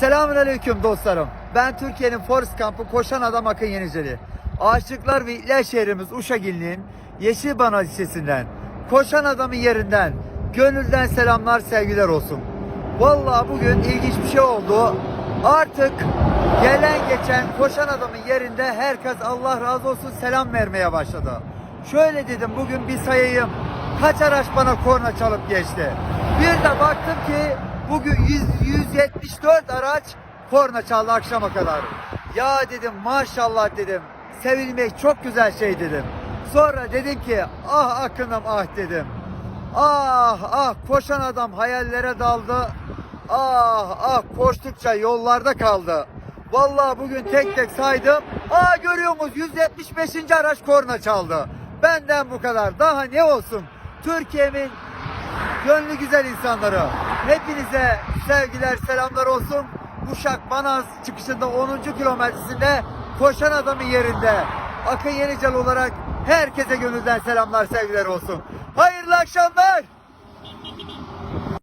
Selamünaleyküm dostlarım. Ben Türkiye'nin Forest Kampı Koşan Adam Akın Yeniceli. Aşıklar ve İller şehrimiz Uşagil'in Yeşilbana ilçesinden, Koşan Adam'ın yerinden, gönülden selamlar, sevgiler olsun. Vallahi bugün ilginç bir şey oldu. Artık gelen geçen Koşan Adam'ın yerinde herkes Allah razı olsun selam vermeye başladı. Şöyle dedim bugün bir sayayım. Kaç araç bana korna çalıp geçti. Bir de baktım ki bugün 100, 174 araç korna çaldı akşama kadar. Ya dedim maşallah dedim. Sevilmek çok güzel şey dedim. Sonra dedim ki ah akınım ah dedim. Ah ah koşan adam hayallere daldı. Ah ah koştukça yollarda kaldı. Vallahi bugün tek tek saydım. Aa görüyor musunuz 175. araç korna çaldı. Benden bu kadar. Daha ne olsun? Türkiye'min gönlü güzel insanları. Hepinize sevgiler, selamlar olsun. Uşak Manaz çıkışında 10. kilometresinde koşan adamın yerinde. Akın Yenicel olarak herkese gönülden selamlar, sevgiler olsun. Hayırlı akşamlar.